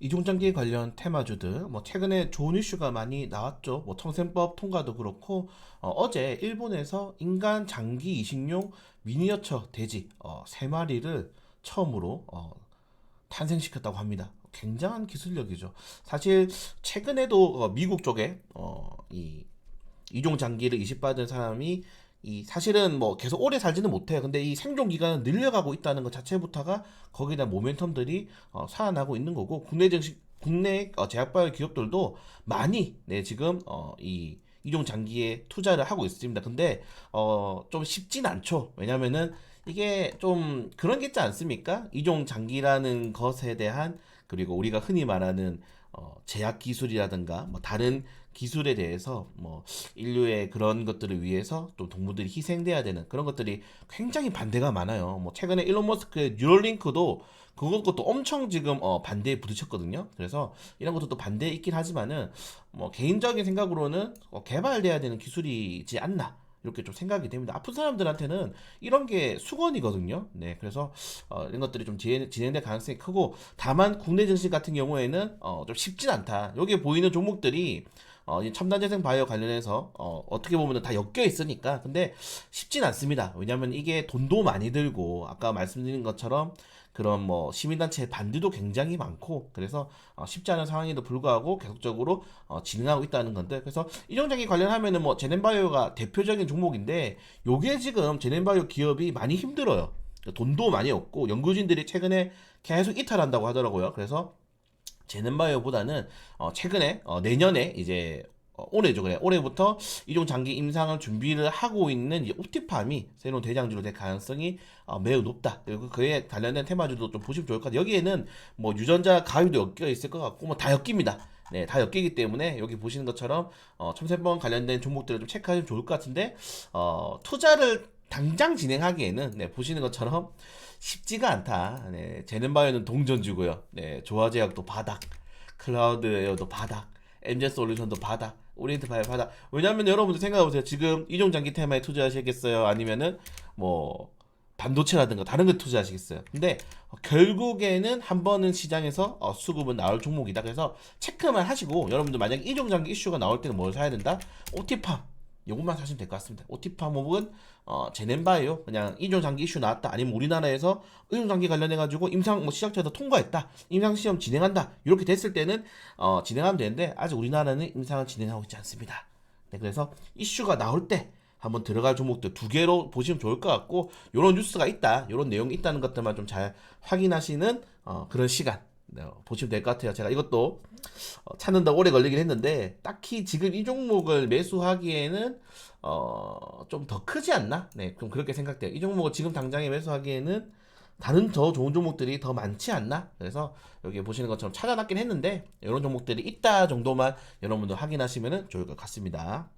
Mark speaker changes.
Speaker 1: 이종장기 관련 테마주들 뭐 최근에 좋은 이슈가 많이 나왔죠. 뭐 청생법 통과도 그렇고 어, 제 일본에서 인간 장기 이식용 미니어처 돼지 어, 세 마리를 처음으로 어, 탄생시켰다고 합니다. 굉장한 기술력이죠. 사실 최근에도 어, 미국 쪽에 어, 이 이종 장기를 이식받은 사람이 이 사실은 뭐 계속 오래 살지는 못해요. 근데 이 생존 기간은 늘려가고 있다는 것 자체부터가 대한 모멘텀들이 어, 살아나고 있는 거고 국내 정식 국내 어, 제약바이오 기업들도 많이 네 지금 어, 이 이종 장기에 투자를 하고 있습니다. 근데 어, 좀 쉽진 않죠. 왜냐면은 이게 좀 그런 게 있지 않습니까? 이종 장기라는 것에 대한 그리고 우리가 흔히 말하는 어, 제약 기술이라든가 뭐 다른 기술에 대해서 뭐 인류의 그런 것들을 위해서 또 동물들이 희생돼야 되는 그런 것들이 굉장히 반대가 많아요. 뭐 최근에 일론 머스크의 뉴럴링크도 그것도 엄청 지금 어 반대에 부딪혔거든요. 그래서 이런 것도 또 반대에 있긴 하지만은 뭐 개인적인 생각으로는 어 개발돼야 되는 기술이지 않나. 이렇게 좀 생각이 됩니다. 아픈 사람들한테는 이런 게 수건이거든요. 네, 그래서 어, 이런 것들이 좀 진행, 진행될 가능성이 크고 다만 국내 증시 같은 경우에는 어, 좀 쉽진 않다. 여기에 보이는 종목들이 어, 이 첨단 재생 바이오 관련해서 어, 어떻게 보면 다 엮여 있으니까 근데 쉽진 않습니다. 왜냐하면 이게 돈도 많이 들고 아까 말씀드린 것처럼 그런 뭐 시민단체의 반대도 굉장히 많고 그래서 어, 쉽지 않은 상황에도 불구하고 계속적으로 어, 진행하고 있다는 건데 그래서 이종장기 관련하면은 뭐 제넨바이오가 대표적인 종목인데 요게 지금 제넨바이오 기업이 많이 힘들어요. 돈도 많이 없고 연구진들이 최근에 계속 이탈한다고 하더라고요. 그래서 제넨바이오보다는 어, 최근에 어, 내년에 이제 어, 올해죠 그래 올해부터 이종 장기 임상을 준비를 하고 있는 이 옵티팜이 새로운 대장주로 될 가능성이 어, 매우 높다 그리고 그에 관련된 테마주도 좀 보시면 좋을 것 같아요 여기에는 뭐 유전자 가위도 엮여 있을 것 같고 뭐 다 엮입니다 네, 다 엮이기 때문에 여기 보시는 것처럼 어, 첨세법 관련된 종목들을 좀 체크하시면 좋을 것 같은데 어, 투자를 당장 진행하기에는 네, 보시는 것처럼 쉽지가 않다. 네, 제넨바이오는 동전주고요. 네, 조화제약도 바닥, 클라우드웨어도 바닥, MZ 솔루션도 바닥, 오리엔트 바이오 바닥. 왜냐하면 여러분들 생각해보세요. 지금 이종 장기 테마에 투자하시겠어요? 아니면은 뭐 반도체라든가 다른 거 투자하시겠어요? 근데 어, 결국에는 한 번은 시장에서 어, 수급은 나올 종목이다. 그래서 체크만 하시고 여러분들 만약에 이종 장기 이슈가 나올 때는 뭘 사야 된다? 오티팜. 요것만 사시면 될 것 같습니다. 오티팜 혹은 어, 제넨바이오 그냥 이종 장기 이슈 나왔다. 아니면 우리나라에서 이종 장기 관련해 가지고 임상 뭐 시작처에서 통과했다. 임상 시험 진행한다. 이렇게 됐을 때는 어, 진행하면 되는데 아직 우리나라는 임상을 진행하고 있지 않습니다. 네, 그래서 이슈가 나올 때 한번 들어갈 종목들 두 개로 보시면 좋을 것 같고 이런 뉴스가 있다, 이런 내용이 있다는 것들만 좀 잘 확인하시는 어, 그런 시간 네, 보시면 될 것 같아요. 제가 이것도 어, 찾는다 오래 걸리긴 했는데 딱히 지금 이 종목을 매수하기에는 어, 좀 더 크지 않나? 네, 좀 그렇게 생각돼요. 이 종목을 지금 당장에 매수하기에는 다른 더 좋은 종목들이 더 많지 않나? 그래서 여기 보시는 것처럼 찾아놨긴 했는데 이런 종목들이 있다 정도만 여러분들 확인하시면 좋을 것 같습니다.